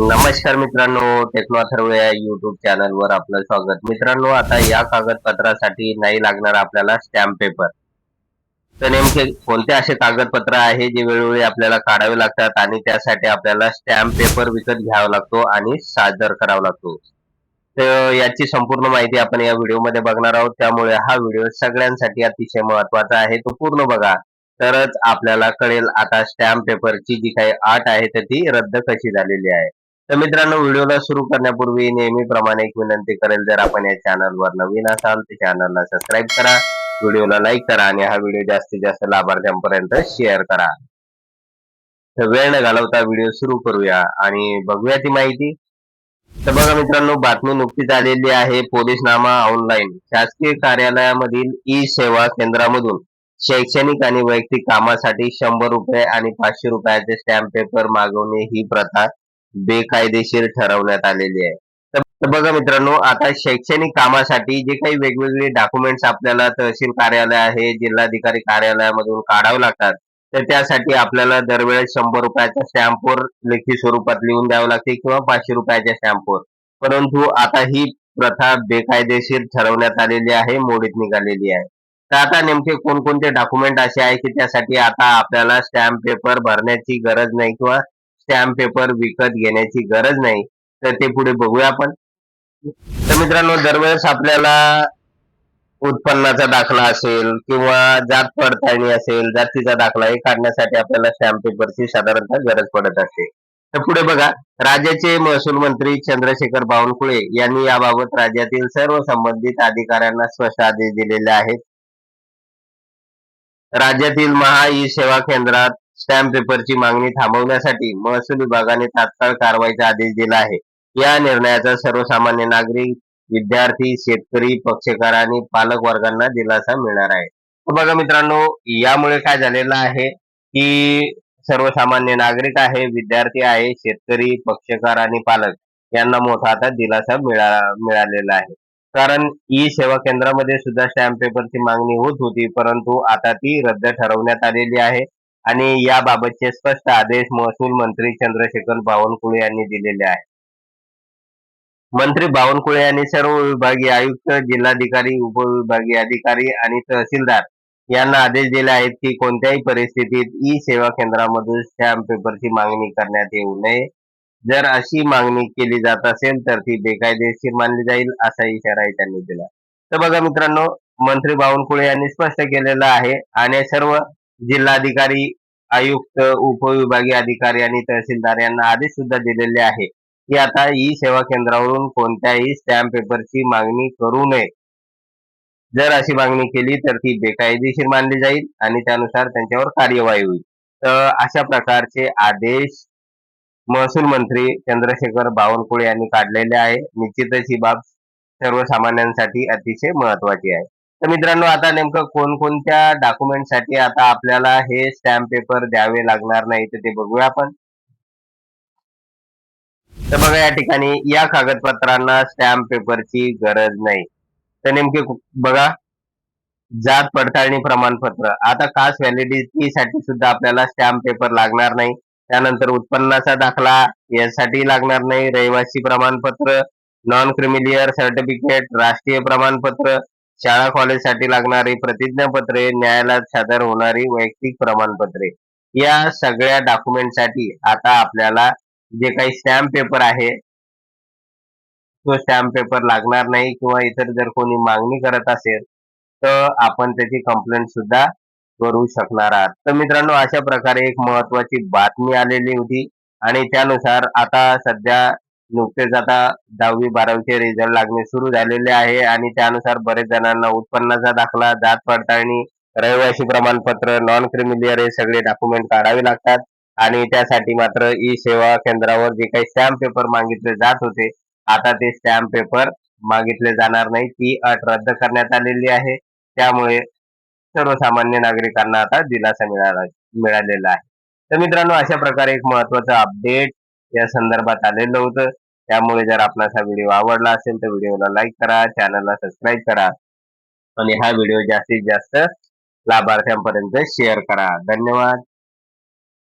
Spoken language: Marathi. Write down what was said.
नमस्कार मित्रांनो टेक्नो अथर्व या युट्यूब चॅनल वर आपलं स्वागत. मित्रांनो आता या कागदपत्रासाठी नाही लागणार आपल्याला स्टॅम्प पेपर तर नेमके कोणते असे कागदपत्र आहे जे वेळोवेळी आपल्याला काढावे लागतात आणि त्यासाठी आपल्याला स्टॅम्प पेपर विकत घ्यावा लागतो आणि सादर करावा लागतो? तर याची संपूर्ण माहिती आपण या व्हिडिओमध्ये बघणार आहोत. त्यामुळे हा व्हिडिओ सगळ्यांसाठी अतिशय महत्त्वाचा आहे. तो पूर्ण बघा. तरच आपल्याला कळेल आता स्टॅम्प पेपरची जी काही आट आहे तर ती रद्द कशी झालेली आहे. तर मित्रांनो व्हिडिओला सुरू करण्यापूर्वी नेहमीप्रमाणे एक विनंती करेल जर आपण या चॅनलवर नवीन असाल तर चॅनलला सबस्क्राईब करा व्हिडिओला लाईक करा आणि हा व्हिडिओ जास्तीत जास्त लाभार्थ्यांपर्यंत शेअर करा. तर वेळ न घालवता व्हिडिओ सुरू करूया आणि बघूया ती माहिती. तर बघा मित्रांनो बातमी नुकतीच आलेली आहे पोलीसनामा ऑनलाईन शासकीय कार्यालयामधील ई सेवा केंद्रामधून शैक्षणिक आणि वैयक्तिक कामासाठी शंभर रुपये आणि पाचशे रुपयाचे स्टॅम्प पेपर मागवणे ही प्रथा बेकायदेशीर ठरवण्यात आलेली आहे. तर बघा मित्रांनो आता शैक्षणिक कामासाठी जे काही वेगवेगळे डॉक्युमेंट्स आपल्याला तहसील कार्यालय आहे जिल्हाधिकारी कार्यालयामधून काढावे लागतात तर त्यासाठी आपल्याला दरवेळेस शंभर रुपयाच्या स्टॅम्पवर लेखी स्वरूपात लिहून द्यावं लागते किंवा पाचशे रुपयाच्या स्टॅम्पवर परंतु आता ही प्रथा बेकायदेशीर ठरवण्यात आलेली आहे मोडीत निघालेली आहे. तर आता नेमके कोणकोणते डॉक्युमेंट असे आहे की त्यासाठी आता आपल्याला स्टॅम्प पेपर भरण्याची गरज नाही किंवा स्टॅम्प पेपर विकत घेण्याची गरज नाही तर ते पुढे बघूया आपण. तर मित्रांनो दरवेळेस आपल्याला उत्पन्नाचा दाखला असेल किंवा जात पडताळणी असेल जातीचा दाखला हे काढण्यासाठी आपल्याला स्टॅम्प पेपरची साधारणतः गरज पडत असते. तर पुढे बघा राज्याचे महसूल मंत्री चंद्रशेखर बावनकुळे यांनी याबाबत राज्यातील सर्व संबंधित अधिकाऱ्यांना स्पष्ट आदेश दिलेले आहेत. राज्यातील महा ई सेवा केंद्रात स्टॅम्प पेपरची मागणी थांबवण्यासाठी महसूल विभागाने तात्काळ कारवाईचा आदेश दिला आहे. या निर्णयाचा सर्वसामान्य नागरिक विद्यार्थी शेतकरी पक्षकार आणि पालक वर्गांना दिलासा मिळणार आहे. बघा मित्रांनो यामुळे काय झालेलं आहे की सर्वसामान्य नागरिक आहे विद्यार्थी आहे शेतकरी पक्षकार आणि पालक यांना मोठा आता दिलासा मिळा मिळालेला आहे. कारण ई सेवा केंद्रामध्ये सुद्धा स्टॅम्प पेपरची मागणी होत होती परंतु आता ती रद्द ठरवण्यात आलेली आहे. आणि याबाबतचे स्पष्ट आदेश महसूल मंत्री चंद्रशेखर बावनकुळे यांनी दिलेले आहे मंत्री बावनकुळे यांनी सर्व विभागीय आयुक्त जिल्हाधिकारी उपविभागीय अधिकारी आणि तहसीलदार यांना आदेश दिले आहेत की कोणत्याही परिस्थितीत ई सेवा केंद्रामधून स्टॅम्प पेपरची मागणी करण्यात येऊ नये. जर अशी मागणी केली जात असेल तर ती बेकायदेशीर मानली जाईल असा इशाराही त्यांनी दिला. तर बघा मित्रांनो मंत्री बावनकुळे यांनी स्पष्ट केलेलं आहे आणि सर्व जिल्हाधिकारी आयुक्त उपविभागीय अधिकारी आणि तहसीलदार यांना आदेश सुद्धा दिलेले आहे की आता ई सेवा केंद्रावरून कोणत्याही स्टॅम्प पेपरची मागणी करू नये. जर अशी मागणी केली तर ती बेकायदेशीर मानली जाईल आणि त्यानुसार त्यांच्यावर कार्यवाही होईल. तर अशा प्रकारचे आदेश महसूल मंत्री चंद्रशेखर बावनकुळे यांनी काढलेले आहे. निश्चितच ही बाब सर्वसामान्यांसाठी अतिशय महत्वाची आहे. तर मित्रांनो आता नेमकं कोणकोणत्या डॉक्युमेंटसाठी आता आपल्याला हे स्टॅम्प पेपर द्यावे लागणार नाही तर ते बघूया आपण. तर बघा या ठिकाणी या कागदपत्रांना स्टॅम्प पेपरची गरज नाही. तर नेमके बघा जात पडताळणी प्रमाणपत्र. आता खास व्हॅलिडिटीसाठी सुद्धा आपल्याला स्टॅम्प पेपर लागणार नाही. त्यानंतर उत्पन्नाचा दाखला यासाठी लागणार नाही. रहिवासी प्रमाणपत्र नॉन क्रिमिलियर सर्टिफिकेट राष्ट्रीय प्रमाणपत्र शाळा कॉलेजसाठी लागणारी प्रतिज्ञापत्रे न्यायालयात सादर होणारी वैयक्तिक प्रमाणपत्रे. या सगळ्या डॉक्युमेंटसाठी आता आपल्याला जे काही स्टॅम्प पेपर आहे तो स्टॅम्प पेपर लागणार नाही किंवा इतर जर कोणी मागणी करत असेल तर आपण त्याची कंप्लेंट सुद्धा करू शकणार आहात. तर मित्रांनो अशा प्रकारे एक महत्वाची बातमी आलेली होती आणि त्यानुसार आता सध्या नुकतेच आता दहावी बारावीचे रिझल्ट लागणे सुरू झालेले आहे आणि त्यानुसार बरेच जणांना उत्पन्नाचा दाखला जात पडताळणी रहिवासी प्रमाणपत्र नॉन क्रिमिलियर हे सगळे डॉक्युमेंट काढावे लागतात. आणि त्यासाठी मात्र ई सेवा केंद्रावर जे काही स्टॅम्प पेपर मागितले जात होते आता ते स्टॅम्प पेपर मागितले जाणार नाही ती अट रद्द करण्यात आलेली आहे. त्यामुळे सर्वसामान्य नागरिकांना आता दिलासा मिळाला मिळालेला आहे. तर मित्रांनो अशा प्रकारे एक महत्वाचं अपडेट या संदर्भात आलेलं होतं. त्यामुळे जर आपणास हा व्हिडिओ आवडला असेल तर व्हिडिओला लाईक करा चॅनलला सबस्क्राईब करा आणि हा व्हिडिओ जास्तीत जास्त लाभार्थ्यांपर्यंत शेअर करा. धन्यवाद.